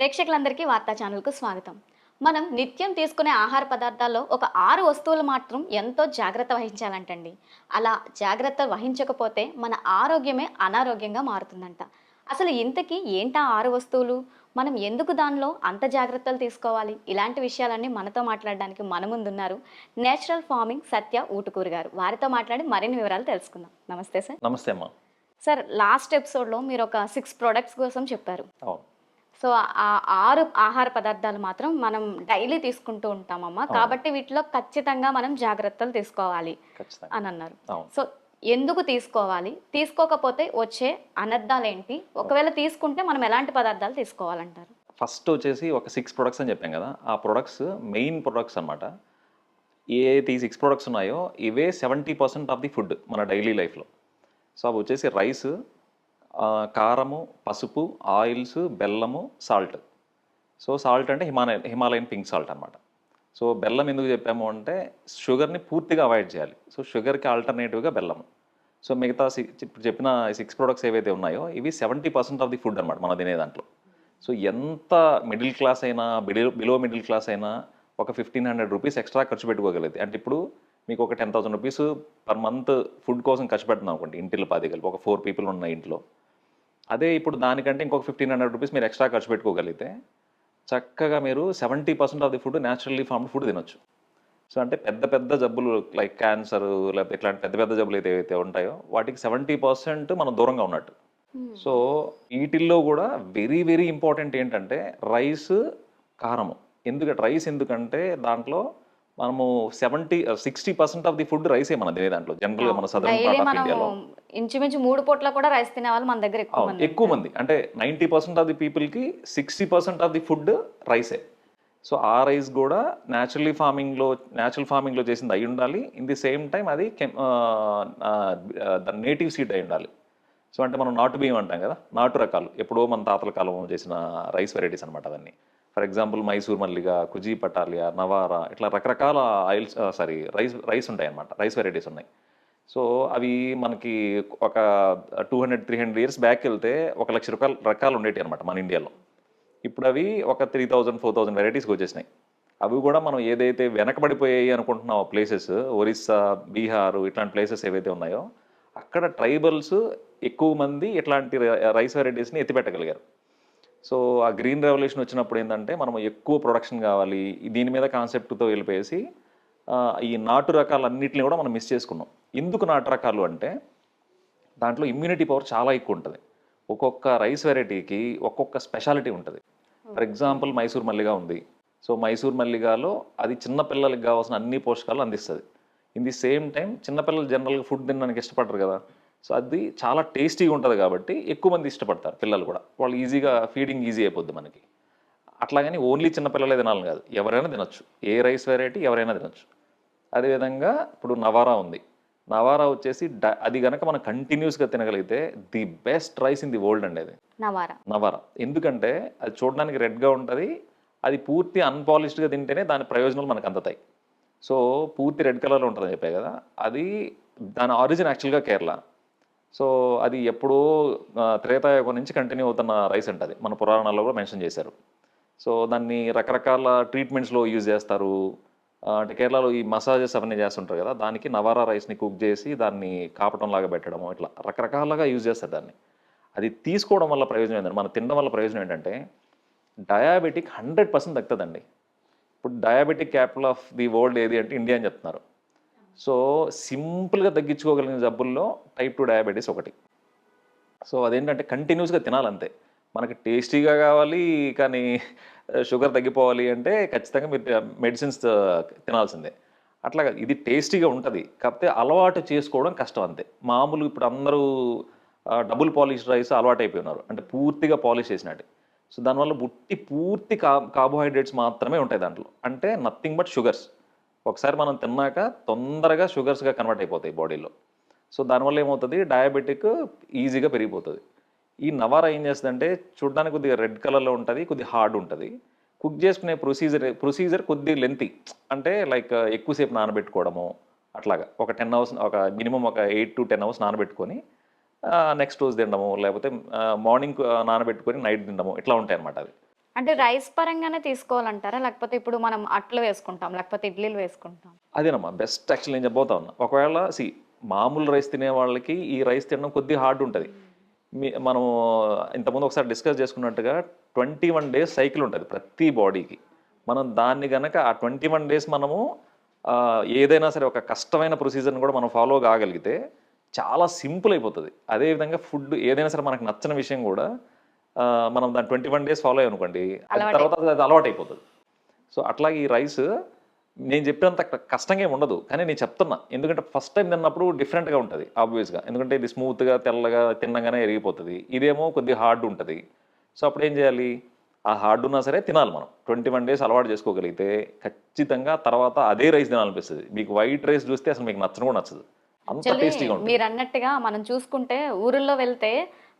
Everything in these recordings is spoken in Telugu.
ప్రేక్షకులందరికీ వార్తా ఛానల్కు స్వాగతం. మనం నిత్యం తీసుకునే ఆహార పదార్థాల్లో ఒక ఆరు వస్తువులు మాత్రం ఎంతో జాగ్రత్త వహించాలంటండి. అలా జాగ్రత్త వహించకపోతే మన ఆరోగ్యమే అనారోగ్యంగా మారుతుందంట. అసలు ఇంతకీ ఏంటా ఆరు వస్తువులు? మనం ఎందుకు దానిలో అంత జాగ్రత్తలు తీసుకోవాలి? ఇలాంటి విషయాలన్నీ మనతో మాట్లాడడానికి మన ముందున్నారు నేచురల్ ఫార్మింగ్ సత్య ఊటుకూరు గారు. వారితో మాట్లాడి మరిన్ని వివరాలు తెలుసుకుందాం. నమస్తే సార్. నమస్తే అమ్మా. సార్ లాస్ట్ ఎపిసోడ్లో మీరు ఒక సిక్స్ ప్రొడక్ట్స్ కోసం చెప్పారు. అవును. సో ఆ ఆరు ఆహార పదార్థాలు మాత్రం మనం డైలీ తీసుకుంటూ ఉంటామమ్మా. కాబట్టి వీటిలో ఖచ్చితంగా మనం జాగ్రత్తలు తీసుకోవాలి అని అన్నారు. సో ఎందుకు తీసుకోవాలి? తీసుకోకపోతే వచ్చే అనర్థాలు ఏంటి ఒకవేళ తీసుకుంటే మనం ఎలాంటి పదార్థాలు తీసుకోవాలంటారు? ఫస్ట్ వచ్చేసి ఒక సిక్స్ ప్రొడక్ట్స్ అని చెప్పాం కదా ఆ ప్రొడక్ట్స్ మెయిన్ ప్రొడక్ట్స్ అనమాట ఏదైతే ఈ సిక్స్ ప్రొడక్ట్స్ ఉన్నాయో ఇవే seventy percent of the food మన డైలీ లైఫ్లో సో అవి వచ్చేసి రైస్ కారము పసుపు ఆయిల్స్ బెల్లము సాల్ట్. సో సాల్ట్ అంటే హిమాలయ హిమాలయన్ పింక్ సాల్ట్ అనమాట సో బెల్లం ఎందుకు చెప్పాము అంటే షుగర్ని పూర్తిగా అవాయిడ్ చేయాలి. సో షుగర్కి ఆల్టర్నేటివ్గా బెల్లం సో మిగతా ఇప్పుడు చెప్పిన సిక్స్ ప్రొడక్ట్స్ ఏవైతే ఉన్నాయో ఇవి seventy percent of the food అనమాట మన తినే దాంట్లో. సో ఎంత మిడిల్ క్లాస్ అయినా బిలో బిలో మిడిల్ క్లాస్ అయినా ఒక ఫిఫ్టీన్ హండ్రెడ్ రూపీస్ ఎక్స్ట్రా ఖర్చు పెట్టుకోగలిగింది అంటే ఇప్పుడు మీకు ఒక ten thousand rupees per month food కోసం ఖర్చు పెడుతున్నాం అనుకోండి ఇంటిలో పది కలిపి ఒక ఫోర్ పీపుల్ ఉన్న ఇంట్లో. అదే ఇప్పుడు దానికంటే ఇంకొక ఫిఫ్టీన్ హండ్రెడ్ రూపీస్ మీరు ఎక్స్ట్రా ఖర్చు పెట్టుకోగలిగితే చక్కగా మీరు seventy percent of the food naturally farmed food తినొచ్చు. సో అంటే పెద్ద పెద్ద జబ్బులు లైక్ క్యాన్సర్ లేకపోతే ఇట్లాంటి పెద్ద పెద్ద జబ్బులు అయితే ఏవైతే ఉంటాయో వాటికి సెవెంటీ పర్సెంట్ మనం దూరంగా ఉన్నట్టు. సో వీటిల్లో కూడా వెరీ వెరీ ఇంపార్టెంట్ ఏంటంటే రైస్ కారము. ఎందుకంటే రైస్ ఎందుకంటే దాంట్లో మనము seventy sixty percent of the food రైసే మన తినే దాంట్లో. జనరల్గా మన సదరన్ పార్ట్ ఆఫ్ మనం ఇండియాలో ఇంచుమించు మూడు పూట్ల కూడా రైస్ తినే వాళ్ళు మన దగ్గర ఎక్కువ మంది ఎక్కువ మంది. అంటే నైంటీ పర్సెంట్ ఆఫ్ ది పీపుల్కి sixty percent of the food రైసే. సో ఆ రైస్ కూడా న్యాచురల్లీ ఫార్మింగ్లో న్యాచురల్ ఫార్మింగ్లో చేసింది అయి ఉండాలి. ఇన్ ది సేమ్ టైం అది నేటివ్ సీడ్ అయి ఉండాలి. సో అంటే మనం నాటు బియ్యం అంటాం కదా? నాటు రకాలు. ఎప్పుడో మన తాతల కాలం చేసిన రైస్ వెరైటీస్ అనమాట అవన్నీ. ఫర్ ఎగ్జాంపుల్ మైసూర్ మల్లిగా కుజీ పటాలియా నవారా ఇట్లా రకరకాల ఆయిల్స్ సారీ రైస్ రైస్ ఉంటాయి అన్నమాట రైస్ వెరైటీస్ ఉన్నాయి. సో అవి మనకి ఒక two hundred three hundred years back వెళ్తే ఒక లక్ష రూపాయలు రకాలు ఉండేవి అనమాట మన ఇండియాలో. ఇప్పుడు అవి ఒక త్రీ థౌజండ్ ఫోర్ థౌజండ్ వెరైటీస్కి వచ్చేసినాయి. అవి కూడా మనం ఏదైతే వెనకబడిపోయాయి అనుకుంటున్నామో ప్లేసెస్ ఒరిస్సా బీహార్ ఇట్లాంటి ప్లేసెస్ ఏవైతే ఉన్నాయో అక్కడ ట్రైబల్స్ ఎక్కువ మంది ఇట్లాంటి రైస్ వెరైటీస్ని ఎత్తిపెట్టగలిగారు. సో ఆ గ్రీన్ రెవల్యూషన్ వచ్చినప్పుడు ఏంటంటే మనం ఎక్కువ ప్రొడక్షన్ కావాలి దీని మీద కాన్సెప్ట్తో వెళ్ళిపోయేసి ఈ నాటు రకాలన్నిటిని కూడా మనం మిస్ చేసుకున్నాం. ఎందుకు నాటు రకాలు అంటే దాంట్లో ఇమ్యూనిటీ పవర్ చాలా ఎక్కువ ఉంటుంది. ఒక్కొక్క రైస్ వెరైటీకి ఒక్కొక్క స్పెషాలిటీ ఉంటుంది. ఫర్ ఎగ్జాంపుల్ మైసూర్ మల్లిగా ఉంది. సో మైసూర్ మల్లిగాలో అది చిన్న పిల్లలకి కావాల్సిన అన్ని పోషకాలు అందిస్తుంది. ఇన్ ది సేమ్ టైం చిన్నపిల్లలు జనరల్గా ఫుడ్ తినడానికి ఇష్టపడరు కదా. సో అది చాలా టేస్టీగా ఉంటుంది కాబట్టి ఎక్కువ మంది ఇష్టపడతారు పిల్లలు కూడా. వాళ్ళు ఈజీగా ఫీడింగ్ ఈజీ అయిపోద్ది మనకి. అట్లాగని ఓన్లీ చిన్నపిల్లలే తినాలని కాదు. ఎవరైనా తినొచ్చు. ఏ రైస్ వెరైటీ ఎవరైనా తినొచ్చు. అదేవిధంగా ఇప్పుడు నవారా ఉంది. నవారా వచ్చేసి డ- అది గనక మనం కంటిన్యూస్గా తినగలిగితే the best rice in the world అండి అది. నవారా. నవారా. ఎందుకంటే అది చూడడానికి రెడ్గా ఉంటుంది. అది పూర్తి అన్పాలిష్డ్గా తింటేనే దాని ప్రయోజనాలు మనకు అందుతాయి. సో పూర్తి రెడ్ కలర్లో ఉంటుందని చెప్పాయి కదా. అది దాని ఆరిజిన్ యాక్చువల్గా కేరళ. సో అది ఎప్పుడో త్రేతాయుగం నుంచి కంటిన్యూ అవుతున్న రైస్ ఉంటుంది మన పురాణాల్లో కూడా మెన్షన్ చేశారు. సో దాన్ని రకరకాల ట్రీట్మెంట్స్లో యూజ్ చేస్తారు. అంటే కేరళలో ఈ మసాజెస్ అవన్నీ చేస్తుంటారు కదా దానికి నవారా రైస్ని కుక్ చేసి దాన్ని కాపటం లాగా పెట్టడము ఇట్లా రకరకాలుగా యూజ్ చేస్తారు దాన్ని. అది తీసుకోవడం వల్ల ప్రయోజనం ఏంటంటే మనం తినడం వల్ల ప్రయోజనం ఏంటంటే డయాబెటిక్ హండ్రెడ్ పర్సెంట్ తగ్గుతుందండి. ఇప్పుడు diabetic capital of the world ఏది అంటే ఇండియా అని చెప్తున్నారు. సో సింపుల్గా తగ్గించుకోగలిగిన జబ్బుల్లో టైప్ టూ డయాబెటీస్ ఒకటి. సో అదేంటంటే కంటిన్యూస్గా తినాలంతే. మనకి టేస్టీగా కావాలి కానీ షుగర్ తగ్గిపోవాలి అంటే ఖచ్చితంగా మీరు మెడిసిన్స్ తినాల్సిందే. అట్లాగా ఇది టేస్టీగా ఉంటుంది. కాకపోతే అలవాటు చేసుకోవడం కష్టం అంతే. మామూలు ఇప్పుడు అందరూ డబుల్ పాలిష్ రైస్ అలవాటు అయిపోయినారు అంటే పూర్తిగా పాలిష్ చేసినట్టు. సో దానివల్ల బుట్టి పూర్తి కా కార్బోహైడ్రేట్స్ మాత్రమే ఉంటాయి దాంట్లో. అంటే నథింగ్ బట్ షుగర్స్ ఒకసారి మనం తిన్నాక తొందరగా షుగర్స్గా కన్వర్ట్ అయిపోతాయి బాడీలో సో దానివల్ల ఏమవుతుంది? డయాబెటిక్ ఈజీగా పెరిగిపోతుంది. ఈ నవారా ఏం చేస్తుందంటే చూడడానికి కొద్దిగా రెడ్ కలర్లో ఉంటుంది కొద్దిగా హార్డ్ ఉంటుంది. కుక్ చేసుకునే ప్రొసీజర్ ప్రొసీజర్ కొద్ది లెంతి అంటే లైక్ ఎక్కువసేపు నానబెట్టుకోవడము అట్లాగా. ఒక టెన్ అవర్స్ ఒక మినిమం ఒక ఎయిట్ టు టెన్ అవర్స్ నానబెట్టుకొని నెక్స్ట్ రోజు తినడము లేకపోతే మార్నింగ్ నానబెట్టుకొని నైట్ తినడము ఇట్లా ఉంటాయి అనమాట అది అంటే రైస్ పరంగానే తీసుకోవాలంటారా? లేకపోతే ఇప్పుడు మనం అట్లు వేసుకుంటాం లేకపోతే ఇడ్లీలు వేసుకుంటాం? అదేనమ్మా బెస్ట్ యాక్చువల్ నేను చెప్పబోతా ఉన్నా. ఒకవేళ సి మామూలు రైస్ తినే వాళ్ళకి ఈ రైస్ తినడం కొద్దిగా హార్డ్ ఉంటుంది. మీ మనం ఇంతకుముందు ఒకసారి డిస్కస్ చేసుకున్నట్టుగా ట్వంటీ వన్ డేస్ సైకిల్ ఉంటుంది ప్రతి బాడీకి మనం దాన్ని గనక ఆ ట్వంటీ వన్ డేస్ మనము ఏదైనా సరే ఒక కష్టమైన ప్రొసీజర్ని కూడా మనం ఫాలో కాగలిగితే చాలా సింపుల్ అయిపోతుంది. అదేవిధంగా ఫుడ్ ఏదైనా సరే మనకు నచ్చిన విషయం కూడా మనం దాన్ని ట్వంటీ వన్ డేస్ ఫాలో అలవాటు తర్వాత అది అలవాటు అయిపోతుంది సో అట్లాగే ఈ రైస్ నేను చెప్పినంత కష్టంగా ఉండదు కానీ నేను చెప్తున్నా ఎందుకంటే ఫస్ట్ టైం తిన్నప్పుడు డిఫరెంట్గా ఉంటుంది ఆబ్వియస్గా ఎందుకంటే ఇది స్మూత్గా తెల్లగా తిన్నగానే ఎరిగిపోతుంది. ఇదేమో కొద్దిగా హార్డ్ ఉంటుంది. సో అప్పుడు ఏం చేయాలి? ఆ హార్డ్ ఉన్నా సరే తినాలి మనం. ట్వంటీ వన్ డేస్ అలవాటు చేసుకోగలిగితే ఖచ్చితంగా తర్వాత అదే రైస్ తినాలనిపిస్తుంది. మీకు వైట్ రైస్ చూస్తే అసలు మీకు నచ్చను కూడా నచ్చదు. అంత టేస్టీగా ఉంటుంది. మీరు అన్నట్టుగా మనం చూసుకుంటే ఊరిలో వెళ్తే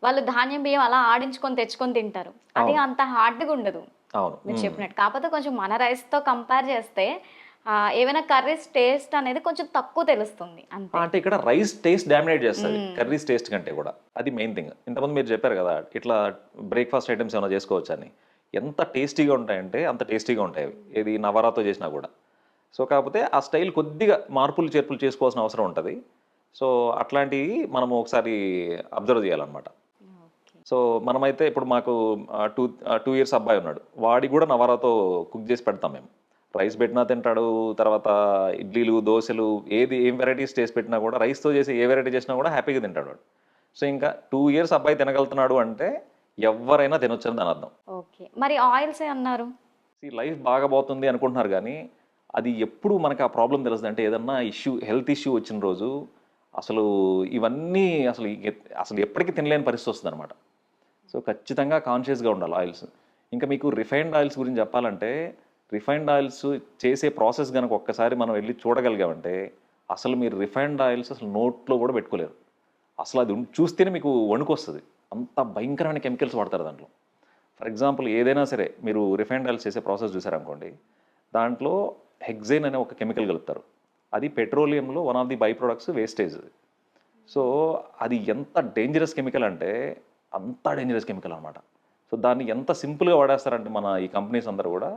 వాళ్ళు ధాన్యం బియ్యం అలా ఆడించుకొని తెచ్చుకొని తింటారు. అది అంత హార్డ్గా ఉండదు. అవును. మీరు చెప్పినట్టు. కాకపోతే కొంచెం మన rice తో కంపేర్ చేస్తే ఆ, ఏవైనా కర్రీస్ టేస్ట్ అనేది కొంచెం తక్కువ తెలుస్తుంది. అంటే ఇక్కడ రైస్ టేస్ట్ డామినేట్ చేస్తుంది. కర్రీస్ టేస్ట్ కంటే కూడా. అది మెయిన్ థింగ్. ఇంతకుముందు మీరు చెప్పారు కదా ఇట్లా బ్రేక్ఫాస్ట్ ఐటమ్స్ ఏమైనా చేసుకోవచ్చు అని. ఎంత టేస్టీగా ఉంటాయంటే అంత టేస్టీగా ఉంటాయి ఏది నవరాతో చేసినా కూడా. సో కాకపోతే ఆ స్టైల్ కొద్దిగా మార్పులు చేర్పులు చేసుకోవాల్సిన అవసరం ఉంటుంది. సో అట్లాంటివి మనము ఒకసారి అబ్జర్వ్ చేయాలన్నమాట. సో మనమైతే ఇప్పుడు మాకు టూ టూ ఇయర్స్ అబ్బాయి ఉన్నాడు. వాడికి కూడా నవరాతో కుక్ చేసి పెడతాం మేము. రైస్ పెట్టినా తింటాడు తర్వాత ఇడ్లీలు దోశలు ఏది ఏం వెరైటీస్ చేసి పెట్టినా కూడా రైస్తో చేసి ఏ వెరైటీ చేసినా కూడా హ్యాపీగా తింటాడు వాడు. సో ఇంకా టూ ఇయర్స్ అబ్బాయి తినగలుగుతున్నాడు అంటే ఎవరైనా తినొచ్చని దాని అర్థం. ఓకే. మరి ఆయిల్స్ అన్నారు? లైఫ్ బాగా పోతుంది అనుకుంటున్నారు కానీ అది ఎప్పుడు మనకు ఆ ప్రాబ్లం తెలుస్తుంది అంటే ఏదన్నా ఇష్యూ హెల్త్ ఇష్యూ వచ్చిన రోజు అసలు ఇవన్నీ అసలు అసలు ఎప్పటికీ తినలేని పరిస్థితి వస్తుంది అనమాట సో ఖచ్చితంగా కాన్షియస్గా ఉండాలి ఆయిల్స్ ఇంకా మీకు రిఫైన్డ్ ఆయిల్స్ గురించి చెప్పాలంటే రిఫైన్డ్ ఆయిల్స్ చేసే ప్రాసెస్ కనుక ఒక్కసారి మనం వెళ్ళి చూడగలిగామంటే అసలు మీరు రిఫైన్డ్ ఆయిల్స్ అసలు నోట్లో కూడా పెట్టుకోలేరు. అసలు అది చూస్తేనే మీకు వణుకు వస్తుంది అంత భయంకరమైన కెమికల్స్ వాడతారు దాంట్లో. ఫర్ ఎగ్జాంపుల్ ఏదైనా సరే మీరు రిఫైన్డ్ ఆయిల్స్ చేసే ప్రాసెస్ చూసారనుకోండి దాంట్లో హెగ్జైన్ అనే ఒక కెమికల్ కలుపుతారు. అది పెట్రోలియంలో one of the by products wastage so అది ఎంత డేంజరస్ కెమికల్ అంటే అంత డేంజరస్ కెమికల్ అనమాట సో దాన్ని ఎంత సింపుల్గా వాడేస్తారంటే మన ఈ కంపెనీస్ అందరూ కూడా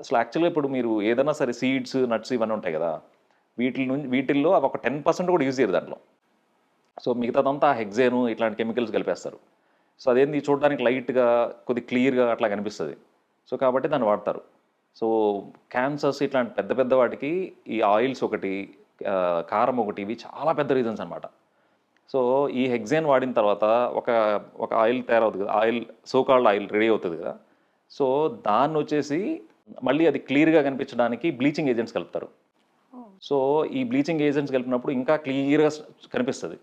అసలు యాక్చువల్గా ఇప్పుడు మీరు ఏదైనా సరే సీడ్స్ నట్స్ ఇవన్నీ ఉంటాయి కదా వీటి నుంచి వీటిల్లో అవి ఒక టెన్ పర్సెంట్ కూడా యూజ్ చేయరు దాంట్లో. సో మిగతాదంతా హెగ్జేను ఇట్లాంటి కెమికల్స్ కలిపేస్తారు. సో అదేంది చూడడానికి లైట్గా కొద్ది క్లియర్గా అట్లా కనిపిస్తుంది. సో కాబట్టి దాన్ని వాడతారు. సో క్యాన్సర్స్ ఇట్లాంటి పెద్ద పెద్ద వాటికి ఈ ఆయిల్స్ ఒకటి కారం ఒకటి ఇవి చాలా పెద్ద రీజన్స్ అనమాట సో ఈ హెగ్జైన్ వాడిన తర్వాత ఒక ఒక ఆయిల్ తయారవుతుంది కదా ఆయిల్ సోకాల్డ్ ఆయిల్ రెడీ అవుతుంది కదా. సో దాన్ని వచ్చేసి మళ్ళీ అది క్లియర్గా కనిపించడానికి బ్లీచింగ్ ఏజెంట్స్ కలుపుతారు. సో ఈ బ్లీచింగ్ ఏజెంట్స్ కలిపినప్పుడు ఇంకా క్లియర్గా కనిపిస్తుంది.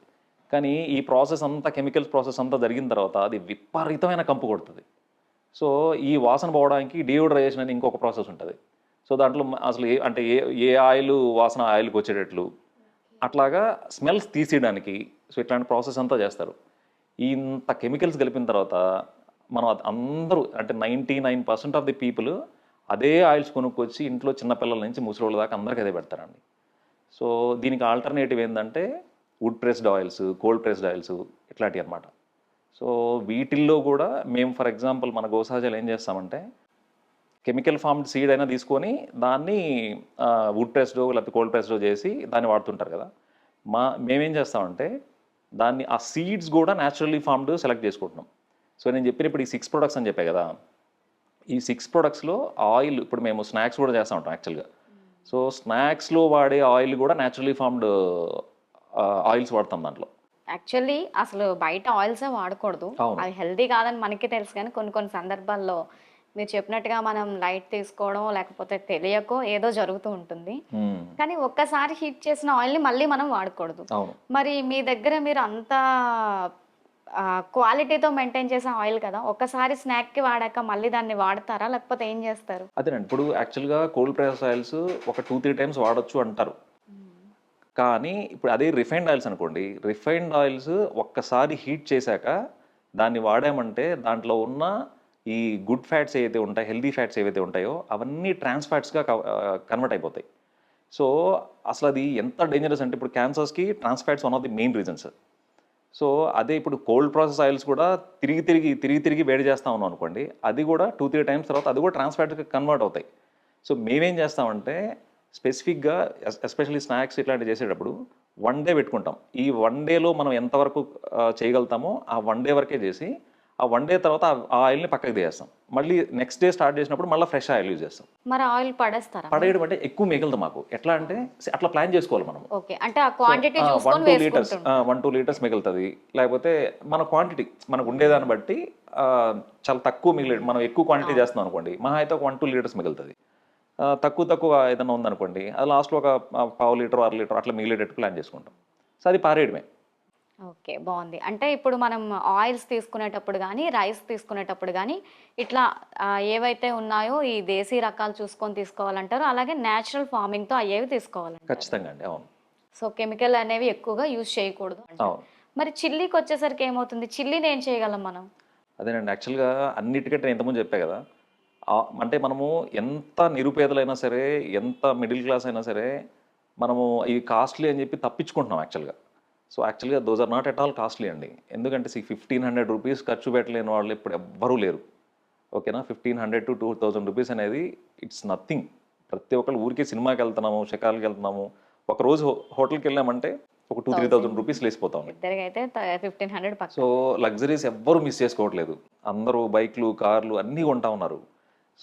కానీ ఈ ప్రాసెస్ అంతా కెమికల్స్ ప్రాసెస్ అంతా జరిగిన తర్వాత అది విపరీతమైన కంపు కొడుతుంది. సో ఈ వాసన పోవడానికి డియోడరైజేషన్ అని ఇంకొక ప్రాసెస్ ఉంటుంది. సో దాంట్లో అసలు ఏ అంటే ఏ ఏ ఆయిల్ వాసన ఆయిల్కి వచ్చేటట్లు అట్లాగా స్మెల్స్ తీసేయడానికి సో ఇట్లాంటి ప్రాసెస్ అంతా చేస్తారు. ఇంత కెమికల్స్ కలిపిన తర్వాత మనం అది అందరూ అంటే ninety nine percent of the people అదే ఆయిల్స్ కొనుక్కొచ్చి ఇంట్లో చిన్నపిల్లల నుంచి ముసలోళ్ళ దాకా అందరికీ అదే పెడతారండి. సో దీనికి ఆల్టర్నేటివ్ ఏంటంటే wood pressed oils cold pressed oils ఇట్లాంటివి అనమాట సో వీటిల్లో కూడా మేము ఫర్ ఎగ్జాంపుల్ మన గోసాజాలు ఏం చేస్తామంటే కెమికల్ ఫార్మ్డ్ సీడ్ అయినా తీసుకొని దాన్ని వుడ్ ప్రెస్డో లేకపోతే కోల్డ్ ప్రెస్డో చేసి దాన్ని వాడుతుంటారు కదా. మా మేమేం చేస్తామంటే దాన్ని ఆ సీడ్స్ కూడా న్యాచురల్లీ ఫార్మ్డ్ సెలెక్ట్ చేసుకుంటున్నాం. సో నేను చెప్పిన ఇప్పుడు ఈ సిక్స్ ప్రొడక్ట్స్ అని చెప్పా కదా. ఈ సిక్స్ ప్రొడక్ట్స్లో ఆయిల్ ఇప్పుడు మేము స్నాక్స్ కూడా చేస్తూ ఉంటాం యాక్చువల్గా సో స్నాక్స్లో వాడే ఆయిల్ కూడా న్యాచురల్లీ ఫార్మ్డ్ ఆయిల్స్ వాడతాం దాంట్లో. యాక్చువల్లీ అసలు బయట ఆయిల్సే వాడకూడదు. అది హెల్దీ కాదని మనకి తెలుసు కానీ కొన్ని కొన్ని సందర్భాల్లో మీరు చెప్పినట్టుగా మనం లైట్ తీసుకోవడం లేకపోతే తెలియకో ఏదో జరుగుతూ ఉంటుంది. కానీ ఒక్కసారి హీట్ చేసిన ఆయిల్ని మళ్ళీ మనం వాడకూడదు. మరి మీ దగ్గర మీరు అంత క్వాలిటీతో మెయింటైన్ చేసే ఆయిల్ కదా ఒక్కసారి స్నాక్కి వాడాక మళ్ళీ దాన్ని వాడతారా? లేకపోతే ఏం చేస్తారు? అదేనండి. ఇప్పుడు యాక్చువల్గా కోల్డ్ ప్రెస్ ఆయిల్స్ ఒక టూ త్రీ టైమ్స్ వాడొచ్చు అంటారు. కానీ ఇప్పుడు అదే రిఫైన్డ్ ఆయిల్స్ అనుకోండి. రిఫైన్డ్ ఆయిల్స్ ఒక్కసారి హీట్ చేశాక దాన్ని వాడామంటే దాంట్లో ఉన్న ఈ గుడ్ ఫ్యాట్స్ ఏవైతే ఉంటాయో హెల్దీ ఫ్యాట్స్ ఏవైతే ఉంటాయో అవన్నీ ట్రాన్స్ ఫ్యాట్స్గా కన్వర్ట్ అయిపోతాయి. సో అసలు అది ఎంత డేంజరస్ అంటే ఇప్పుడు క్యాన్సర్స్కి trans fats one of the main reasons so అదే ఇప్పుడు కోల్డ్ ప్రాసెస్ ఆయిల్స్ కూడా తిరిగి తిరిగి తిరిగి తిరిగి వేడి చేస్తా ఉన్నాం అనుకోండి అది కూడా టూ త్రీ టైమ్స్ తర్వాత అది కూడా ట్రాన్స్ఫాట్కి కన్వర్ట్ అవుతాయి. సో మేమేం చేస్తామంటే స్పెసిఫిక్గా ఎస్పెషల్లీ స్నాక్స్ ఇట్లాంటివి చేసేటప్పుడు వన్ డే పెట్టుకుంటాం. ఈ వన్ డేలో మనం ఎంతవరకు చేయగలుగుతామో ఆ వన్ డే వరకే చేసి ఆ వన్ డే తర్వాత ఆ- ఆయిల్ని పక్కకి తీసేస్తాం. మళ్ళీ నెక్స్ట్ డే స్టార్ట్ చేసినప్పుడు మళ్ళీ ఫ్రెష్ ఆయిల్ యూజ్ చేస్తాం. మరి ఆయిల్ పడేస్తారా? పడేయడం అంటే ఎక్కువ మిగులుతుంది మాకు. ఎట్లా అంటే అట్లా ప్లాన్ చేసుకోవాలి మనం ఓకే. అంటే ఆ క్వాంటిటీ వన్ చూసుకొని two litres one two litres మిగులుతుంది. లేకపోతే మన క్వాంటిటీ మనకు ఉండేదాన్ని బట్టి చాలా తక్కువ మిగిలి మనం ఎక్కువ క్వాంటిటీ చేస్తున్నాం అనుకోండి మహా అయితే ఒక వన్ టూ లీటర్స్ మిగులుతుంది. తక్కువ తక్కువ ఏదైనా ఉందనుకోండి అది లాస్ట్లో ఒక పావు లీటర్ అర లీటర్ అట్లా మిగిలేటట్టు ప్లాన్ చేసుకుంటాం. సో అది పారేయడమే. ఓకే బాగుంది. అంటే ఇప్పుడు మనం ఆయిల్స్ తీసుకునేటప్పుడు కానీ రైస్ తీసుకునేటప్పుడు కానీ ఇట్లా ఏవైతే ఉన్నాయో ఈ దేశీ రకాలు చూసుకొని తీసుకోవాలంటారు అలాగే న్యాచురల్ ఫార్మింగ్తో అయ్యేవి తీసుకోవాలంటారు. ఖచ్చితంగా అండి అవును. సో కెమికల్ అనేవి ఎక్కువగా యూజ్ చేయకూడదు మరి చిల్లీకి వచ్చేసరికి ఏమవుతుంది? చిల్లీని ఏం చేయగలం మనం? అదేనండి యాక్చువల్గా అన్నిటికంటే నేను ఇంతకుముందు చెప్పా కదా. అంటే మనము ఎంత నిరుపేదలైనా సరే ఎంత మిడిల్ క్లాస్ అయినా సరే మనము ఇవి కాస్ట్లీ అని చెప్పి తప్పించుకుంటున్నాం యాక్చువల్గా. సో యాక్చువల్గా those are not at all costly అండి. ఎందుకంటే సి ఫిఫ్టీన్ హండ్రెడ్ రూపీస్ ఖర్చు పెట్టలేని వాళ్ళు ఇప్పుడు ఎవ్వరూ లేరు. ఓకేనా? Fifteen hundred to two thousand rupees అనేది ఇట్స్ నథింగ్ ప్రతి ఒక్కళ్ళు ఊరికే సినిమాకి వెళ్తున్నాము షికార్లకి వెళ్తున్నాము. ఒక రోజు హోటల్కి వెళ్ళామంటే ఒక టూ త్రీ థౌసండ్ రూపీస్ లేసిపోతాం ఫిఫ్టీన్ హండ్రెడ్ సో లగ్జరీస్ ఎవ్వరు మిస్ చేసుకోవట్లేదు. అందరూ బైక్లు కార్లు అన్నీ కొంటా ఉన్నారు.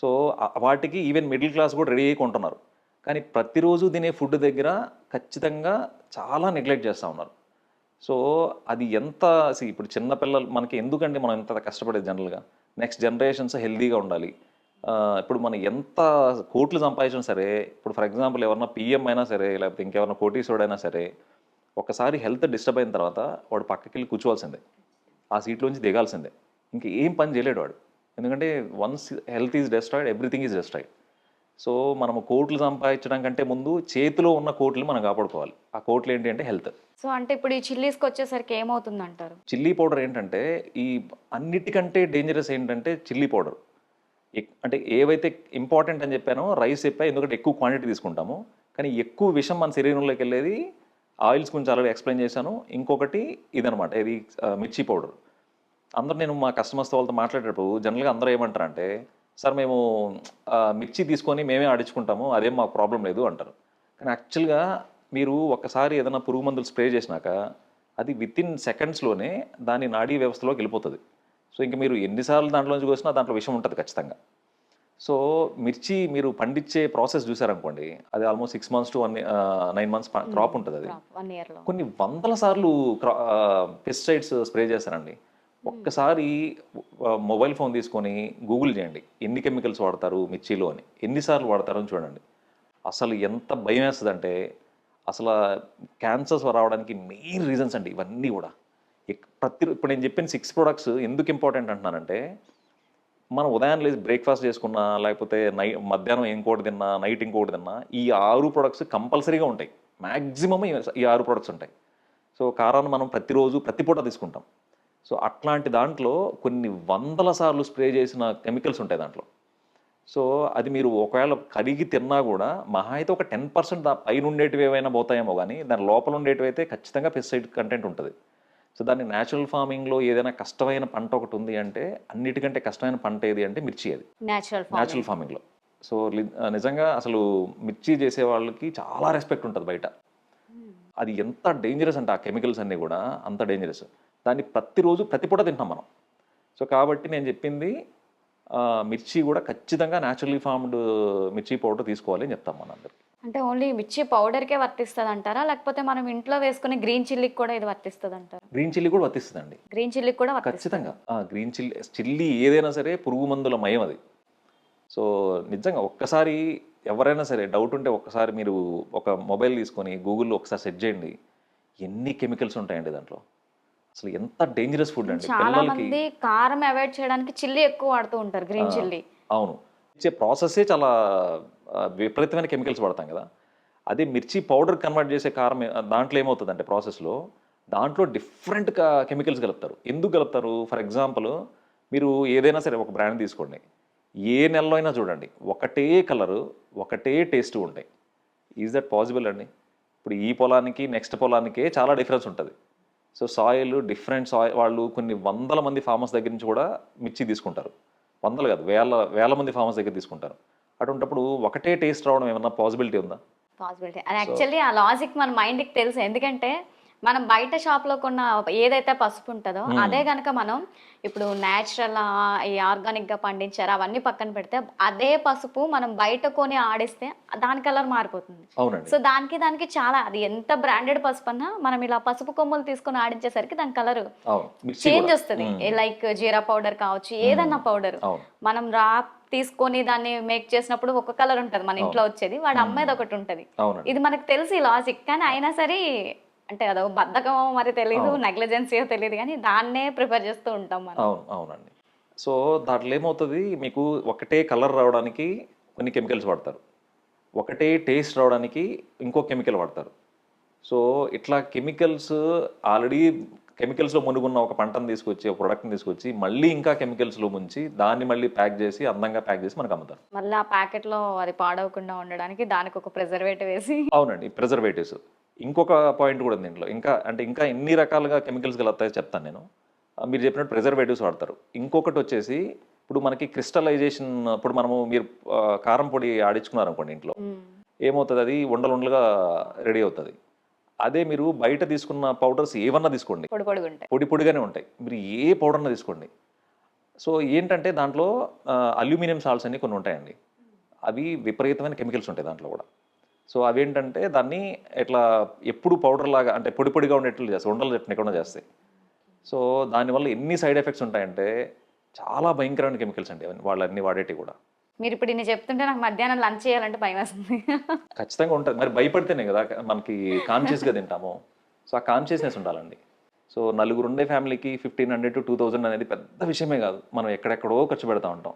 సో వాటికి ఈవెన్ మిడిల్ క్లాస్ కూడా రెడీ అయ్యి కొంటున్నారు. కానీ ప్రతిరోజు తినే ఫుడ్ దగ్గర ఖచ్చితంగా చాలా నెగ్లెక్ట్ చేస్తూ ఉన్నారు. సో అది ఎంత ఇప్పుడు చిన్న పిల్లలు మనకి ఎందుకంటే మనం ఎంత కష్టపడేది జనరల్గా? నెక్స్ట్ జనరేషన్స్ హెల్తీగా ఉండాలి. ఇప్పుడు మనం ఎంత కోట్లు సంపాదించినా సరే ఇప్పుడు ఫర్ ఎగ్జాంపుల్ ఎవరన్నా పిఎం అయినా సరే లేకపోతే ఇంకెవరన్నా కోటీశ్వరుడైనా సరే ఒకసారి హెల్త్ డిస్టర్బ్ అయిన తర్వాత వాడు పక్కకి వెళ్ళి కూర్చోవాల్సిందే. ఆ సీట్లోంచి దిగాల్సిందే. ఇంకేం ఏం పని చేయలేడు వాడు. ఎందుకంటే once health is destroyed everything is destroyed. So మనము కోట్లు సంపాదించడం కంటే ముందు చేతిలో ఉన్న కోట్లు మనం కాపాడుకోవాలి. ఆ కోట్లు ఏంటి అంటే హెల్త్. సో అంటే ఇప్పుడు ఈ చిల్లీస్కి వచ్చేసరికి ఏమవుతుంది అంటారు చిల్లీ పౌడర్ ఏంటంటే ఈ అన్నిటికంటే డేంజరస్ ఏంటంటే చిల్లీ పౌడర్. అంటే ఏవైతే ఇంపార్టెంట్ అని చెప్పానో రైస్ చెప్పా ఎందుకంటే ఎక్కువ క్వాంటిటీ తీసుకుంటాము. కానీ ఎక్కువ విషం మన శరీరంలోకి వెళ్ళేది ఆయిల్స్ గురించి ఆల్రెడీ ఎక్స్ప్లెయిన్ చేశాను. ఇంకొకటి ఇదనమాట ఇది మిర్చి పౌడర్. అందరూ నేను మా కస్టమర్స్ వాళ్ళతో మాట్లాడేటప్పుడు జనరల్గా అందరూ ఏమంటారంటే సార్ మేము మిర్చి తీసుకొని మేమే ఆడించుకుంటాము అదేం మాకు ప్రాబ్లం లేదు అంటారు. కానీ యాక్చువల్గా మీరు ఒకసారి ఏదైనా పురుగు మందులు స్ప్రే చేసినాక అది విత్ ఇన్ సెకండ్స్లోనే దాని నాడీ వ్యవస్థలోకి వెళ్ళిపోతుంది. సో ఇంక మీరు ఎన్నిసార్లు దాంట్లోంచి కోసినా దాంట్లో విషం ఉంటుంది ఖచ్చితంగా. సో మిర్చి మీరు పండించే ప్రాసెస్ చూసారనుకోండి అది almost six months to one nine months crop ఉంటుంది అది. కొన్ని వందల సార్లు పెస్టిసైడ్స్ స్ప్రే చేస్తారండి ఒక్కసారి మొబైల్ ఫోన్ తీసుకొని గూగుల్ చేయండి. ఎన్ని కెమికల్స్ వాడతారు మిర్చిలో అని. ఎన్నిసార్లు వాడతారో అని చూడండి. అసలు ఎంత భయం వేస్తుందంటే అసలు క్యాన్సర్స్ రావడానికి మెయిన్ రీజన్స్ అండి ఇవన్నీ కూడా. ప్రతి ఇప్పుడు నేను చెప్పిన సిక్స్ ప్రొడక్ట్స్ ఎందుకు ఇంపార్టెంట్ అంటున్నానంటే మనం ఉదయం లేచి బ్రేక్ఫాస్ట్ చేసుకున్నా లేకపోతే నై మధ్యాహ్నం ఇంకోటి తిన్నా నైట్ ఇంకోటి తిన్నా ఈ ఆరు ప్రొడక్ట్స్ కంపల్సరీగా ఉంటాయి. మ్యాక్సిమం ఈ ఆరు ప్రొడక్ట్స్ ఉంటాయి. సో కారాన్ని మనం ప్రతిరోజు ప్రతి పూట తీసుకుంటాం. సో అట్లాంటి దాంట్లో కొన్ని వందల సార్లు స్ప్రే చేసిన కెమికల్స్ ఉంటాయి దాంట్లో. సో అది మీరు ఒకవేళ కరిగి తిన్నా కూడా మహా అయితే ఒక టెన్ పర్సెంట్ పైన ఉండేటివి ఏవైనా పోతాయేమో కానీ దాని లోపల ఉండేటివి అయితే ఖచ్చితంగా పెస్టిసైడ్ కంటెంట్ ఉంటుంది. సో దాన్ని న్యాచురల్ ఫార్మింగ్లో ఏదైనా కష్టమైన పంట ఒకటి ఉంది అంటే అన్నిటికంటే కష్టమైన పంట ఏది అంటే మిర్చి అది. న్యాచురల్ ఫార్మింగ్లో. సో నిజంగా అసలు మిర్చి చేసే వాళ్ళకి చాలా రెస్పెక్ట్ ఉంటుంది బయట. అది ఎంత డేంజరస్ అంటే ఆ కెమికల్స్ అన్నీ కూడా అంత డేంజరస్. దాన్ని ప్రతిరోజు ప్రతి పూట తింటాం మనం. సో కాబట్టి నేను చెప్పింది మిర్చి కూడా ఖచ్చితంగా న్యాచురల్లీ ఫార్మ్డ్ మిర్చి పౌడర్ తీసుకోవాలి అని చెప్తాం మనందరికి అంటే ఓన్లీ మిర్చి పౌడర్కే వర్తిస్తుంది అంటారా లేకపోతే మనం ఇంట్లో వేసుకునే గ్రీన్ చిల్లీకి కూడా ఇది వర్తిస్తుంది అంటారా గ్రీన్ చిల్లీ కూడా వర్తిస్తుందండి. గ్రీన్ చిల్లీకి కూడా ఖచ్చితంగా. గ్రీన్ చిల్లీ చిల్లీ ఏదైనా సరే పురుగు మందుల మయం అది. సో నిజంగా ఒక్కసారి ఎవరైనా సరే డౌట్ ఉంటే ఒక్కసారి మీరు ఒక మొబైల్ తీసుకొని గూగుల్లో ఒకసారి సెట్ చేయండి. ఎన్ని కెమికల్స్ ఉంటాయండి దాంట్లో? అసలు ఎంత డేంజరస్ ఫుడ్ అండి. చాలా పిల్లలకి మంది కారం అవాయిడ్ చేయడానికి చిల్లీ ఎక్కువ వాడుతూ ఉంటారు గ్రీన్ చిల్లీ. అవును. ఇచ్చే ప్రాసెస్సే చాలా విపరీతమైన కెమికల్స్ వాడతాం కదా. అదే మిర్చి పౌడర్ కన్వర్ట్ చేసే కారం దాంట్లో ఏమవుతుందంటే ప్రాసెస్లో దాంట్లో డిఫరెంట్ కెమికల్స్ కలుపుతారు. ఎందుకు కలుపుతారు? ఫర్ ఎగ్జాంపుల్ మీరు ఏదైనా సరే ఒక బ్రాండ్ తీసుకోండి. ఏ నెలలో అయినా చూడండి. ఒకటే కలరు ఒకటే టేస్ట్ ఉంటాయి. ఈజ్ దట్ పాసిబుల్ అండి? ఇప్పుడు ఈ పొలానికి నెక్స్ట్ పొలానికే చాలా డిఫరెన్స్ ఉంటుంది. సో సాయిల్ డిఫరెంట్ సాయిల్ వాళ్ళు కొన్ని వందల మంది ఫార్మర్స్ దగ్గర నుంచి కూడా మిర్చి తీసుకుంటారు. వందలు కాదు వేల వేల మంది ఫార్మర్స్ దగ్గర తీసుకుంటారు. అటువంటప్పుడు ఒకటే టేస్ట్ రావడం ఏమన్నా పాసిబిలిటీ ఉందా? పాసిబిలిటీ. అది యాక్చువల్లీ ఆ లాజిక్ మన మైండ్కి తెలుసు. ఎందుకంటే మనం బయట షాప్లో కొన్న ఏదైతే పసుపు ఉంటుందో అదే కనుక మనం ఇప్పుడు న్యాచురల్ ఈ ఆర్గానిక్గా పండించారు అవన్నీ పక్కన పెడితే అదే పసుపు మనం బయట కొని ఆడిస్తే దాని కలర్ మారిపోతుంది. సో దానికి దానికి చాలా అది ఎంత బ్రాండెడ్ పసుపు అన్నా మనం ఇలా పసుపు కొమ్మలు తీసుకొని ఆడించేసరికి దాని కలర్ చేంజ్. వస్తుంది. లైక్ జీరా పౌడర్ కావచ్చు ఏదన్నా పౌడర్. మనం రా తీసుకొని దాన్ని మేక్ చేసినప్పుడు ఒక కలర్ ఉంటది మన ఇంట్లో వచ్చేది వాడు అమ్మేది ఒకటి ఉంటది. ఇది మనకు తెలిసి లాజిక్ కానీ అయినా సరే అంటే అదో బద్ధకమో మరి తెలియదు నెగ్లిజెన్సీయో తెలియదు కానీ దాన్నే ప్రిపేర్ చేస్తూ ఉంటాం మనం. అవును అవునండి. సో దాంట్లో ఏమవుతుంది? మీకు ఒకటే కలర్ రావడానికి కొన్ని కెమికల్స్ వాడతారు. ఒకటే టేస్ట్ రావడానికి ఇంకో కెమికల్ వాడతారు. సో ఇట్లా కెమికల్స్ ఆల్రెడీ కెమికల్స్లో మునుగున్న ఒక పంటను తీసుకొచ్చి ఒక ప్రోడక్ట్ని తీసుకొచ్చి మళ్ళీ ఇంకా కెమికల్స్లో ముంచి దాన్ని మళ్ళీ ప్యాక్ చేసి అందంగా ప్యాక్ చేసి మనకు అమ్ముతారు. మళ్ళీ ఆ ప్యాకెట్లో అది పాడవకుండా ఉండడానికి దానికి ఒక ప్రిజర్వేటివ్ వేసి అవునండి ప్రిజర్వేటివ్స్. ఇంకొక పాయింట్ కూడా ఉంది దీంట్లో ఇంకా అంటే ఇంకా ఎన్ని రకాలుగా కెమికల్స్ కలుగుతాయో చెప్తాను నేను. మీరు చెప్పినట్టు ప్రిజర్వేటివ్స్ వాడతారు. ఇంకొకటి వచ్చేసి ఇప్పుడు మనకి క్రిస్టలైజేషన్ ఇప్పుడు మనము మీరు కారం పొడి ఆడించుకున్నారు అనుకోండి ఇంట్లో. ఏమవుతుంది అది? ఉండలు ఉండలుగా రెడీ అవుతుంది. అదే మీరు బయట తీసుకున్న పౌడర్స్ ఏమన్నా తీసుకోండి. పొడి పొడిగానే ఉంటాయి. మీరు ఏ పౌడర్నా తీసుకోండి. సో ఏంటంటే దాంట్లో అల్యూమినియం సాల్ట్స్ అన్ని కొన్ని ఉంటాయండి. అవి విపరీతమైన కెమికల్స్ ఉంటాయి దాంట్లో కూడా. సో అవేంటంటే దాన్ని ఇట్లా ఎప్పుడు పౌడర్ లాగా అంటే పొడి పొడిగా ఉండేట్లు చేస్తాయి ఉండలు చెట్టుకుండా చేస్తాయి. సో దానివల్ల ఎన్ని సైడ్ ఎఫెక్ట్స్ ఉంటాయంటే చాలా భయంకరమైన కెమికల్స్ అండి వాళ్ళు అన్ని వాడేటివి కూడా. మీరు ఇప్పుడు ఇన్ని చెప్తుంటే నాకు మధ్యాహ్నం లంచ్ చేయాలంటే భయం వేస్తుంది. ఖచ్చితంగా ఉంటుంది. మరి భయపడితేనే కదా మనకి కాన్షియస్గా తింటాము. సో ఆ కాన్షియస్నెస్ ఉండాలండి. సో నలుగురు ఉండే ఫ్యామిలీకి fifteen hundred to two thousand అనేది పెద్ద విషయమే కాదు. మనం ఎక్కడెక్కడో ఖర్చు పెడతా ఉంటాం.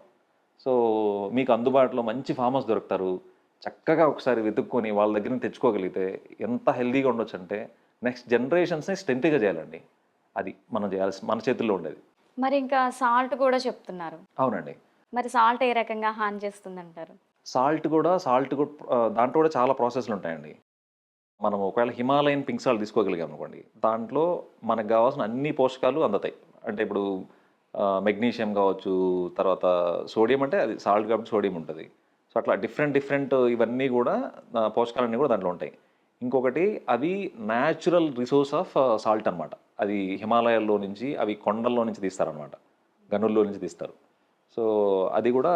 సో మీకు అందుబాటులో మంచి ఫార్మర్స్ దొరుకుతారు. చక్కగా ఒకసారి వెతుక్కొని వాళ్ళ దగ్గర తెచ్చుకోగలిగితే ఎంత హెల్దీగా ఉండొచ్చు అంటే నెక్స్ట్ జనరేషన్స్ని స్ట్రెంత్గా చేయాలండి. అది మనం చేయాల్సి మన చేతుల్లో ఉండేది. మరి ఇంకా సాల్ట్ కూడా చెప్తున్నారు. అవునండి. మరి సాల్ట్ ఏ రకంగా హాని చేస్తుంది అంటారు సాల్ట్ కూడా సాల్ట్ కూడా దాంట్లో కూడా చాలా ప్రాసెస్లు ఉంటాయండి. మనం ఒకవేళ హిమాలయన్ పింక్ సాల్ట్ తీసుకోగలిగాం అనుకోండి దాంట్లో మనకు కావాల్సిన అన్ని పోషకాలు అందుతాయి. అంటే ఇప్పుడు మెగ్నీషియం కావచ్చు తర్వాత సోడియం అంటే అది సాల్ట్ కాబట్టి సోడియం ఉంటుంది. సో అట్లా డిఫరెంట్ డిఫరెంట్ ఇవన్నీ కూడా పోషకాలన్నీ కూడా దాంట్లో ఉంటాయి. ఇంకొకటి అవి న్యాచురల్ రిసోర్స్ ఆఫ్ సాల్ట్ అన్నమాట. అది హిమాలయాల్లో నుంచి అవి కొండల్లో నుంచి తీస్తారనమాట గనుల్లో నుంచి తీస్తారు. సో అది కూడా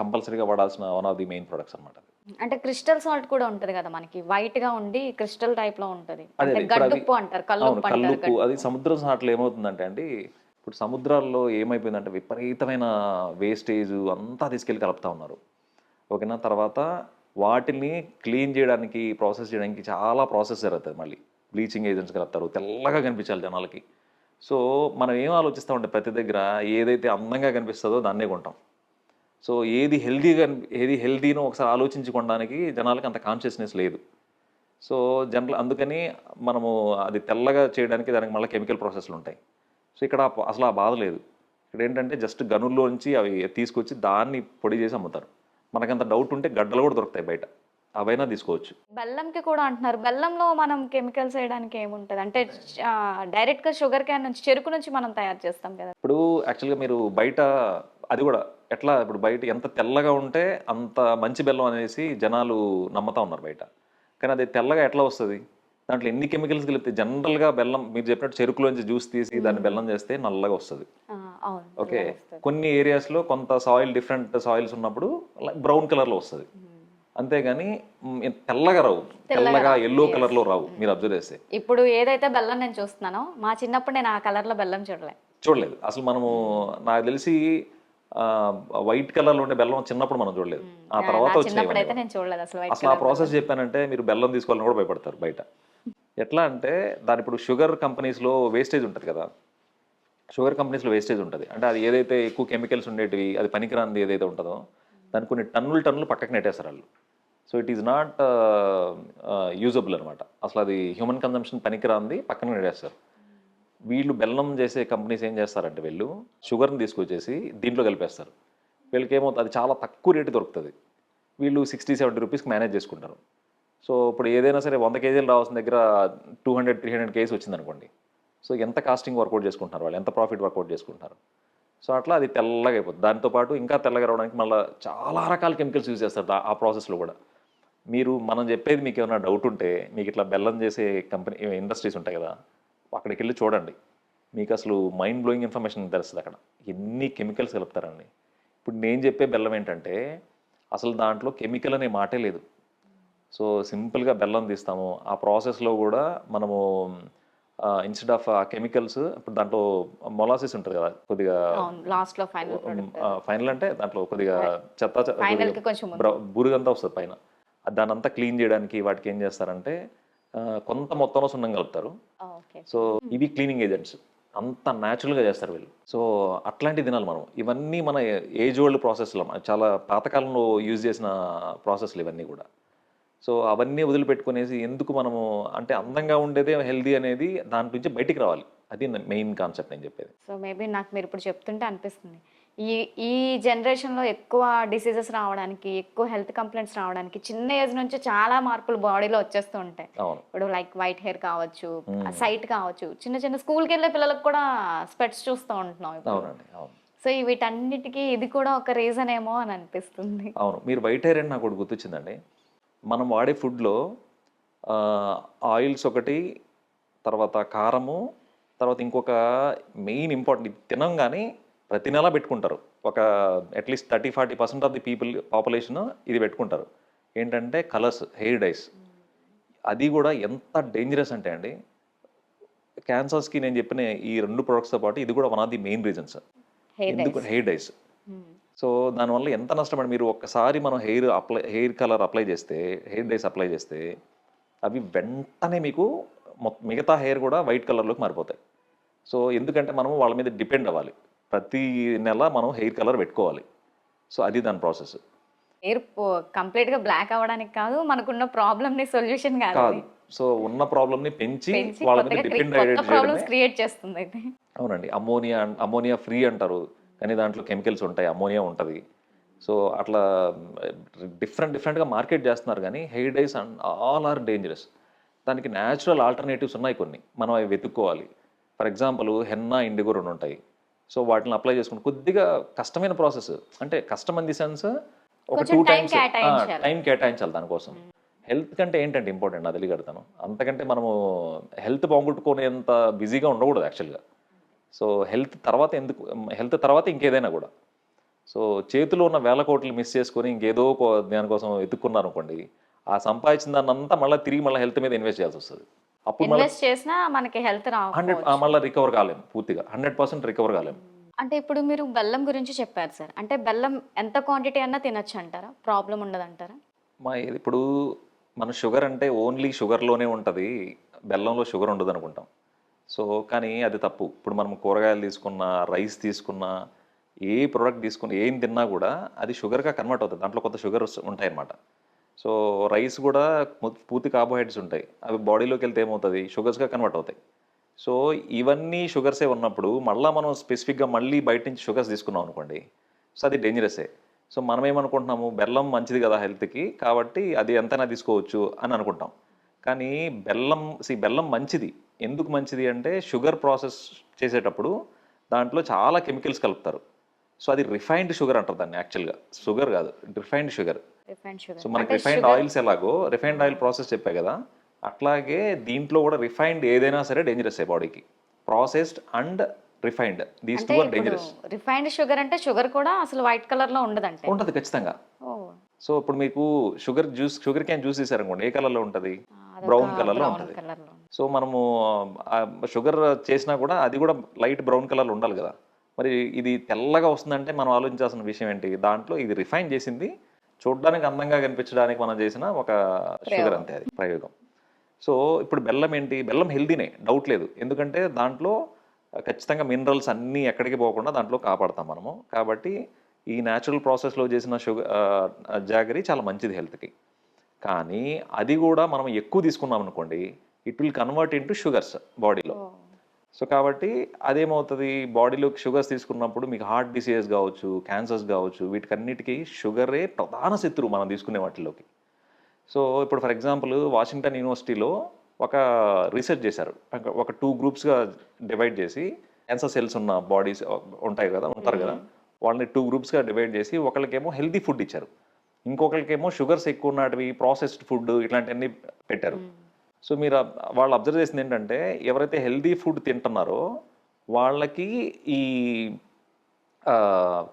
కంపల్సరీగా వాడాల్సిన one of the main products అనమాట అంటే క్రిస్టల్ సాల్ట్ కూడా ఉంటది కదా మనకి. వైట్గా ఉండి క్రిస్టల్ టైప్లో ఉంటది. అంటారు కల్లుప్పు అది సముద్రం సాట్లు ఏమవుతుందంటే అండి ఇప్పుడు సముద్రాల్లో ఏమైపోయిందంటే విపరీతమైన వేస్టేజ్ అంతా తీసుకెళ్ళి కలుపుతా ఉన్నారు. ఓకేనా? తర్వాత వాటిని క్లీన్ చేయడానికి ప్రాసెస్ చేయడానికి చాలా ప్రాసెస్ జరుగుతుంది మళ్ళీ. బ్లీచింగ్ ఏజెంట్స్ కలుపుతారు తెల్లగా కనిపించాలి జనాలకి. సో మనం ఏం ఆలోచిస్తామంటే ప్రతి దగ్గర ఏదైతే అందంగా కనిపిస్తుందో దాన్నే కొంటాం. సో ఏది హెల్దీగా ఏది హెల్దీనో ఒకసారి ఆలోచించుకోవడానికి జనాలకి అంత కాన్షియస్నెస్ లేదు. సో జనరల్ అందుకని మనము అది తెల్లగా చేయడానికి దానికి మళ్ళీ కెమికల్ ప్రాసెస్లు ఉంటాయి. సో ఇక్కడ అసలు ఆ బాధ లేదు. ఇక్కడ ఏంటంటే జస్ట్ గనుల్లోంచి అవి తీసుకొచ్చి దాన్ని పొడి చేసి అమ్ముతారు. మనకంత డౌట్ ఉంటే గడ్డలు కూడా దొరుకుతాయి బయట. అవైనా తీసుకోవచ్చు. బెల్లంకి కూడా అంటున్నారు. బెల్లంలో మనం కెమికల్స్ వేయడానికి ఏముంటది? అంటే డైరెక్ట్గా షుగర్ క్యాన్ నుంచి చెరుకు నుంచి మనం తయారు చేస్తాం కదా. ఇప్పుడు యాక్చువల్గా మీరు బయట అది కూడా ఎట్లా ఇప్పుడు బయట ఎంత తెల్లగా ఉంటే అంత మంచి బెల్లం అనేసి జనాలు నమ్ముతా ఉన్నారు బయట. కానీ అది తెల్లగా ఎట్లా వస్తుంది? దాంట్లో ఎన్ని కెమికల్స్ కలిపితే జనరల్గా బెల్లం మీరు చెప్పినట్టు చెరుకులోంచి జ్యూస్ తీసి దాన్ని బెల్లం చేస్తే నల్లగా వస్తుంది. ఓకే. కొన్ని ఏరియాస్లో కొంత సాయిల్ డిఫరెంట్ సాయిల్స్ ఉన్నప్పుడు బ్రౌన్ కలర్లో వస్తుంది. అంతేగాని తెల్లగా రావు. తెల్లగా ఎల్లో కలర్లో రావు మీరు అబ్జర్వ్ చేస్తే. ఇప్పుడు ఏదైతే బెల్లం నేను చూస్తున్నానో మా చిన్నప్పుడు నేను ఆ కలర్లో బెల్లం చూడలే. చూడలేదు. అసలు మనము నాకు తెలిసి వైట్ కలర్లో ఉండే బెల్లం చిన్నప్పుడు మనం చూడలేదు. ఆ తర్వాత చూడలేదు అసలు ఆ ప్రాసెస్ చెప్పానంటే మీరు బెల్లం తీసుకోవాలని కూడా భయపడతారు బయట. ఎట్లా అంటే దాని ఇప్పుడు షుగర్ కంపెనీస్లో వేస్టేజ్ ఉంటుంది కదా. షుగర్ కంపెనీస్లో వేస్టేజ్ ఉంటుంది. అంటే అది ఏదైతే ఎక్కువ కెమికల్స్ ఉండేటివి అది పనికిరాంది ఏదైతే ఉంటుందో దాని కొన్ని టన్నులు టన్నులు పక్కకు నెట్టేస్తారు వాళ్ళు. So it is not usable అనమాట. అసలు అది హ్యూమన్ కన్జంప్షన్ పనికిరాంది పక్కన నెట్టేస్తారు. వీళ్ళు బెల్లం చేసే కంపెనీస్ ఏం చేస్తారంటే వీళ్ళు షుగర్ని తీసుకొచ్చేసి దీంట్లో కలిపేస్తారు. వీళ్ళకి ఏమవుతుంది అది చాలా తక్కువ రేటు దొరుకుతుంది. వీళ్ళు సిక్స్టీ సెవెంటీ రూపీస్కి మేనేజ్ చేసుకుంటారు. సో ఇప్పుడు ఏదైనా సరే వంద కేజీలు రావాల్సిన దగ్గర two hundred three hundred KGs వచ్చింది అనుకోండి సో ఎంత కాస్టింగ్ వర్కౌట్ చేసుకుంటున్నారు వాళ్ళు? ఎంత ప్రాఫిట్ వర్కౌట్ చేసుకుంటున్నారు? సో అట్లా అది తెల్లగా అయిపోతుంది దాంతోపాటు ఇంకా తెల్లగా రావడానికి మళ్ళీ చాలా రకాల కెమికల్స్ యూజ్ చేస్తారు ఆ ప్రాసెస్లో కూడా. మీరు మనం చెప్పేది మీకు ఏమైనా డౌట్ ఉంటే మీకు ఇట్లా బెల్లం చేసే కంపెనీ ఇండస్ట్రీస్ ఉంటాయి కదా అక్కడికి వెళ్ళి చూడండి. మీకు అసలు మైండ్ బ్లోయింగ్ ఇన్ఫర్మేషన్ తెలుస్తుంది అక్కడ. ఎన్ని కెమికల్స్ కలుపుతారండి. ఇప్పుడు నేను చెప్పే బెల్లం ఏంటంటే అసలు దాంట్లో కెమికల్ అనే మాటే లేదు. సో సింపుల్గా బెల్లం తీస్తాము. ఆ ప్రాసెస్లో కూడా మనము ఇన్స్టెడ్ ఆఫ్ ఆ కెమికల్స్ ఇప్పుడు దాంట్లో మొలాసిస్ ఉంటుంది కదా కొద్దిగా లాస్ట్లో ఫైనల్ ఫైనల్ అంటే దాంట్లో కొద్దిగా చెత్త బురుగంతా వస్తుంది పైన. దాని అంతా క్లీన్ చేయడానికి వాటికి ఏం చేస్తారంటే కొంత మొత్తంలో సున్నం కలుపుతారు. సో ఇవి క్లీనింగ్ ఏజెంట్స్ అంత న్యాచురల్గా చేస్తారు వీళ్ళు. సో అట్లాంటి తినాలి మనం. ఇవన్నీ మన ఏజ్ ఓల్డ్ ప్రాసెస్లో చాలా పాతకాలంలో యూజ్ చేసిన ప్రాసెస్లు ఇవన్నీ కూడా. సో అవన్నీ వదిలిపెట్టుకునేసి ఎందుకు మనము అంటే అందంగా ఉండేదే హెల్దీ అనేది దాంట్ నుంచి బయటికి రావాలి. అది మెయిన్ కాన్సెప్ట్ నేను చెప్పేది. సో మేబీ నాకు మీరు ఇప్పుడు చెప్తుంటే అనిపిస్తుంది. ఈ ఈ జనరేషన్లో ఎక్కువ డిసీజెస్ రావడానికి ఎక్కువ హెల్త్ కంప్లైంట్స్ రావడానికి చిన్న ఏజ్ నుంచి చాలా మార్పులు బాడీలో వచ్చేస్తూ ఉంటాయి. ఇప్పుడు లైక్ వైట్ హెయిర్ కావచ్చు. సైట్ కావచ్చు చిన్న చిన్న స్కూల్కి వెళ్ళే పిల్లలకు కూడా స్పెట్స్ చూస్తూ ఉంటున్నాం ఇప్పుడు. సో వీటన్నిటికీ ఇది కూడా ఒక రీజన్ ఏమో అని అనిపిస్తుంది. అవును. మీరు వైట్ హెయిర్ అని నాకు ఒకటి గుర్తొచ్చిందండి. మనం వాడే ఫుడ్లో ఆయిల్స్ ఒకటి తర్వాత కారము తర్వాత ఇంకొక మెయిన్ ఇంపార్టెంట్ ఇది తినం కానీ ప్రతి నెల పెట్టుకుంటారు. ఒక at least thirty forty percent of the people population ఇది పెట్టుకుంటారు. ఏంటంటే కలర్స్ హెయిర్ డైస్. అది కూడా ఎంత డేంజరస్ అంటే అండి క్యాన్సర్స్కి నేను చెప్పిన ఈ రెండు ప్రొడక్ట్స్తో పాటు ఇది కూడా one of the main reasons. ఎందుకు హెయిర్ డైస్. సో దానివల్ల ఎంత నష్టపడి మీరు ఒక్కసారి మనం hair apply hair colour apply చేస్తే హెయిర్ డైస్ అప్లై చేస్తే అవి వెంటనే మీకు మిగతా హెయిర్ కూడా వైట్ కలర్లోకి మారిపోతాయి. సో ఎందుకంటే మనం వాళ్ళ మీద డిపెండ్ అవ్వాలి. ప్రతి నెల మనం హెయిర్ కలర్ పెట్టుకోవాలి. సో అది దాని ప్రాసెస్. హెయిర్ కంప్లీట్గా బ్లాక్ అవ్వడానికి కాదు మనకున్న ప్రాబ్లమ్ని సొల్యూషన్ కాదు. సో ఉన్న ప్రాబ్లమ్ని పెంచి వాళ్ళ మీద డిపెండ్ క్రియేట్ చేస్తుంది అవునండి. అమ్మోనియా అమ్మోనియా ఫ్రీ అంటారు. కానీ దాంట్లో కెమికల్స్ ఉంటాయి అమ్మోనియా ఉంటుంది. సో అట్లా డిఫరెంట్ డిఫరెంట్గా మార్కెట్ చేస్తున్నారు కానీ hair dyes and all are dangerous. దానికి న్యాచురల్ ఆల్టర్నేటివ్స్ ఉన్నాయి కొన్ని. మనం అవి వెతుక్కోవాలి. ఫర్ ఎగ్జాంపుల్ హెన్నా ఇండిగో రెండు ఉంటాయి. సో వాటిని అప్లై చేసుకుని కొద్దిగా కష్టమైన ప్రాసెస్. అంటే కష్టం ఇన్ ది సెన్స్ ఒక టూ టైమ్స్. టైం కేటాయించాలి దానికోసం. హెల్త్ కంటే ఏంటంటే ఇంపార్టెంట్ అది కడతాను అంతకంటే మనము హెల్త్ బాగుంటుకునేంత బిజీగా ఉండకూడదు యాక్చువల్గా. సో హెల్త్ తర్వాత ఎందుకు హెల్త్ తర్వాత ఇంకేదైనా కూడా. సో చేతిలో ఉన్న వేల కోట్లు మిస్ చేసుకొని ఇంకేదో దానికోసం వెతుక్కున్నారు అనుకోండి ఆ సంపాదించిన దాన్ని అంతా మళ్ళీ తిరిగి మళ్ళీ హెల్త్ మీద ఇన్వెస్ట్ చేయాల్సి వస్తుంది. అప్పుడు ఇన్వెస్ట్ చేసినా మనకి హెల్త్ హండ్రెడ్ మళ్ళీ రికవర్ కాలేము పూర్తిగా హండ్రెడ్ పర్సెంట్ రికవర్ కాలేము అంటే ఇప్పుడు మీరు బెల్లం గురించి చెప్పారు సార్. అంటే బెల్లం ఎంత క్వాంటిటీ అన్నా తినొచ్చు అంటారా? ప్రాబ్లం ఉండదు అంటారా మా ఇప్పుడు మన షుగర్ అంటే ఓన్లీ షుగర్లోనే ఉంటుంది బెల్లంలో షుగర్ ఉండదు అనుకుంటాం సో కానీ అది తప్పు. ఇప్పుడు మనం కూరగాయలు తీసుకున్నా రైస్ తీసుకున్నా ఏ ప్రోడక్ట్ తీసుకున్న ఏం తిన్నా కూడా అది షుగర్గా కన్వర్ట్ అవుతుంది. దాంట్లో కొంత షుగర్స్ ఉంటాయి అన్నమాట సో రైస్ కూడా పూర్తి కార్బోహైడ్రేట్స్ ఉంటాయి. అవి బాడీలోకి వెళ్తే ఏమవుతుంది? షుగర్స్గా కన్వర్ట్ అవుతాయి. సో ఇవన్నీ షుగర్సే ఉన్నప్పుడు మళ్ళీ మనం స్పెసిఫిక్గా మళ్ళీ బయట నుంచి షుగర్స్ తీసుకున్నాం అనుకోండి సో అది డేంజరసే. సో మనం ఏమనుకుంటున్నాము బెల్లం మంచిది కదా హెల్త్కి కాబట్టి అది ఎంతైనా తీసుకోవచ్చు అని అనుకుంటాం. కానీ బెల్లం సి బెల్లం మంచిది. ఎందుకు మంచిది అంటే షుగర్ ప్రాసెస్ చేసేటప్పుడు దాంట్లో చాలా కెమికల్స్ కలుపుతారు. సో అది రిఫైన్డ్ షుగర్ అంటారు దాన్ని యాక్చువల్గా. షుగర్ కాదు రిఫైన్డ్ షుగర్. సో మనకి రిఫైన్డ్ ఆయిల్స్ ఎలాగో రిఫైన్డ్ ఆయిల్ ప్రాసెస్ చెప్పా కదా అట్లాగే దీంట్లో కూడా రిఫైన్డ్ ఏదైనా సరే డేంజరస్ బాడీకి. ప్రాసెస్డ్ అండ్ రిఫైన్డ్ దీస్ అంటే two are dangerous refined sugar అంటే షుగర్ కూడా అసలు వైట్ కలర్లో ఉండదంటే? ఉంటుంది ఖచ్చితంగా. సో ఇప్పుడు మీకు sugar juice sugar can juice తీసారనుకోండి ఏ కలర్లో ఉంటుంది? అదొక బ్రౌన్ కలర్లో brown ఉంటుంది. లో. సో మనము షుగర్ చేసినా కూడా అది కూడా లైట్ బ్రౌన్ కలర్లో ఉండాలి కదా. మరి ఇది తెల్లగా వస్తుందంటే మనం ఆలోచించాల్సిన విషయం ఏంటి? దాంట్లో ఇది రిఫైన్ చేసింది చూడడానికి అందంగా కనిపించడానికి మనం చేసిన ఒక షుగర్ అంతే అది ప్రయోగం. సో ఇప్పుడు బెల్లం ఏంటి? బెల్లం హెల్దీనే డౌట్ లేదు. ఎందుకంటే దాంట్లో ఖచ్చితంగా మినరల్స్ అన్నీ ఎక్కడికి పోకుండా దాంట్లో కాపాడతాం మనము. కాబట్టి ఈ న్యాచురల్ ప్రాసెస్లో చేసిన షుగర్ జాగరీ చాలా మంచిది హెల్త్కి. కానీ అది కూడా మనం ఎక్కువ తీసుకున్నాం అనుకోండి it will convert into sugars బాడీలో. సో కాబట్టి అదేమవుతుంది? బాడీలోకి షుగర్స్ తీసుకున్నప్పుడు మీకు హార్ట్ డిసీజెస్ కావచ్చు క్యాన్సర్స్ కావచ్చు వీటికన్నిటికీ షుగరే ప్రధాన శత్రువు మనం తీసుకునే వాటిలోకి. సో ఇప్పుడు ఫర్ ఎగ్జాంపుల్ వాషింగ్టన్ యూనివర్సిటీలో ఒక రీసెర్చ్ చేశారు. ఒక- ఒక టూ గ్రూప్స్గా డివైడ్ చేసి క్యాన్సర్ సెల్స్ ఉన్న బాడీస్ ఉంటాయి కదా ఉంటారు కదా. వాళ్ళని టూ గ్రూప్స్గా డివైడ్ చేసి ఒకరికేమో హెల్తీ ఫుడ్ ఇచ్చారు. ఇంకొకరికేమో షుగర్స్ ఎక్కువ ఉన్నటివి ప్రాసెస్డ్ ఫుడ్ ఇట్లాంటివన్నీ పెట్టారు. సో మీరు వాళ్ళు అబ్జర్వ్ చేసింది ఏంటంటే ఎవరైతే హెల్దీ ఫుడ్ తింటున్నారో వాళ్ళకి ఈ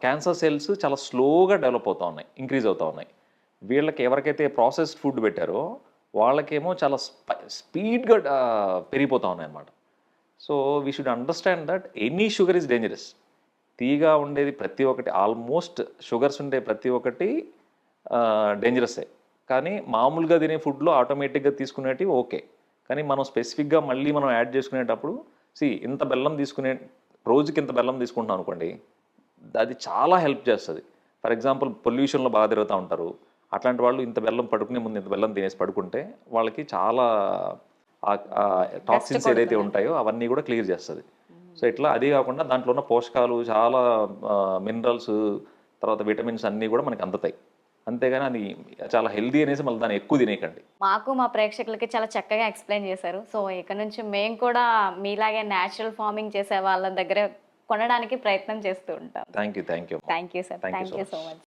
క్యాన్సర్ సెల్స్ చాలా స్లోగా డెవలప్ అవుతూ ఉన్నాయి ఇంక్రీజ్ అవుతూ ఉన్నాయి. వీళ్ళకి ఎవరికైతే ప్రాసెస్డ్ ఫుడ్ పెట్టారో వాళ్ళకేమో చాలా స్పీడ్గా పెరిగిపోతూ ఉన్నాయి అన్నమాట. So we should understand that any sugar is dangerous. తీగా ఉండేది ప్రతి ఒక్కటి ఆల్మోస్ట్ షుగర్స్ ఉండే ప్రతి ఒక్కటి డేంజరస్సే. కానీ మామూలుగా తినే ఫుడ్లో ఆటోమేటిక్గా తీసుకునేటివి ఓకే. కానీ మనం స్పెసిఫిక్గా మళ్ళీ మనం యాడ్ చేసుకునేటప్పుడు సి ఇంత బెల్లం తీసుకునే రోజుకి ఇంత బెల్లం తీసుకుంటాం అనుకోండి అది చాలా హెల్ప్ చేస్తుంది. ఫర్ ఎగ్జాంపుల్ పొల్యూషన్లో బాగా తిరుగుతూ ఉంటారు. అట్లాంటి వాళ్ళు ఇంత బెల్లం పడుకునే ముందు ఇంత బెల్లం తినేసి పడుకుంటే వాళ్ళకి చాలా టాక్సిన్స్ ఏదైతే ఉంటాయో అవన్నీ కూడా క్లియర్ చేస్తుంది. సో ఇట్లా అది కాకుండా దాంట్లో ఉన్న పోషకాలు చాలా మినరల్స్ తర్వాత విటమిన్స్ అన్నీ కూడా మనకి అందుతాయి. అంతేగాని అది చాలా హెల్దీ అనేసి మళ్ళీ దాన్ని ఎక్కువ తినేయకండి. మాకు మా ప్రేక్షకులకి చాలా చక్కగా ఎక్స్ప్లెయిన్ చేశారు. సో ఇక నుంచి మేము కూడా మీలాగే న్యాచురల్ ఫార్మింగ్ చేసే వాళ్ళ దగ్గర కొనడానికి ప్రయత్నం చేస్తూ ఉంటాం. Thank you thank you thank you sir thank you so much